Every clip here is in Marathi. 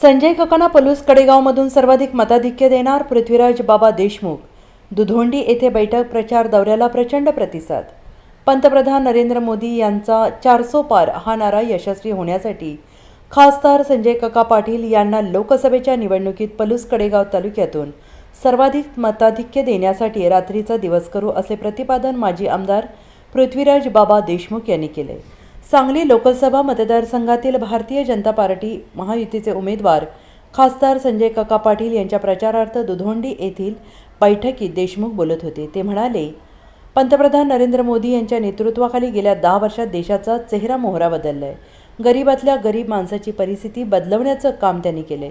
संजय ककाना पलूस कडेगावमधून सर्वाधिक मताधिक्य देणार पृथ्वीराज बाबा देशमुख. दुधोंडी येथे बैठक प्रचार दौऱ्याला प्रचंड प्रतिसाद. पंतप्रधान नरेंद्र मोदी यांचा चारसो पार हा नारा यशस्वी होण्यासाठी खासदार संजय कका पाटील यांना लोकसभेच्या निवडणुकीत पलूस कडेगाव तालुक्यातून सर्वाधिक मताधिक्य देण्यासाठी रात्रीचा दिवस करू असे प्रतिपादन माजी आमदार पृथ्वीराज बाबा देशमुख यांनी केले. सांगली लोकसभा मतदारसंघातील भारतीय जनता पार्टी महायुतीचे उमेदवार खासदार संजय काका पाटील यांच्या प्रचारार्थ दुधोंडी येथील बैठकीत देशमुख बोलत होते. ते म्हणाले पंतप्रधान नरेंद्र मोदी यांच्या नेतृत्वाखाली गेल्या दहा वर्षात देशाचा चेहरा मोहरा बदललाय. गरीबातल्या गरीब माणसाची परिस्थिती बदलवण्याचं काम त्यांनी केलंय.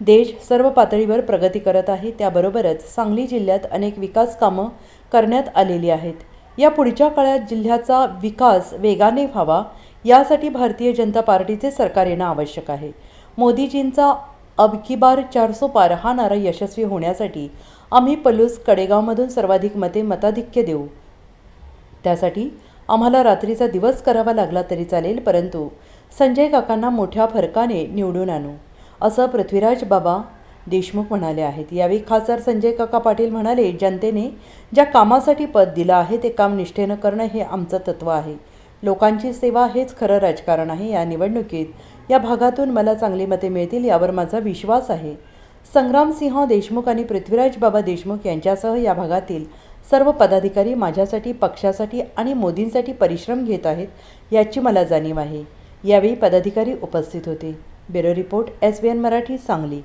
देश सर्व पातळीवर प्रगती करत आहे त्याबरोबरच सांगली जिल्ह्यात अनेक विकास कामं करण्यात आलेली आहेत. या पुढच्या काळात जिल्ह्याचा विकास वेगाने व्हावा यासाठी भारतीय जनता पार्टीचे सरकार येणं आवश्यक आहे. मोदीजींचा अब की बार चारसो पार हा नारा यशस्वी होण्यासाठी आम्ही पलूस कडेगावमधून सर्वाधिक मते मताधिक्य देऊ. त्यासाठी आम्हाला रात्रीचा दिवस करावा लागला तरी चालेल परंतु संजय काकांना मोठ्या फरकाने निवडून आणू असं पृथ्वीराज बाबा देशमुख म्हणाले आहेत. यावेळी खासदार संजय काका पाटील म्हणाले जनतेने ज्या कामासाठी पद दिलं आहे ते काम निष्ठेनं करणं हे आमचं तत्त्व आहे. लोकांची सेवा हेच खरं राजकारण आहे. या निवडणुकीत या भागातून मला चांगली मते मिळतील यावर माझा विश्वास आहे. संग्रामसिंह देशमुख आणि पृथ्वीराज बाबा देशमुख यांच्यासह या भागातील सर्व पदाधिकारी माझ्यासाठी पक्षासाठी आणि मोदींसाठी परिश्रम घेत आहेत याची मला जाणीव आहे. यावेळी पदाधिकारी उपस्थित होते. Bureau report S B N Marathi Sangli.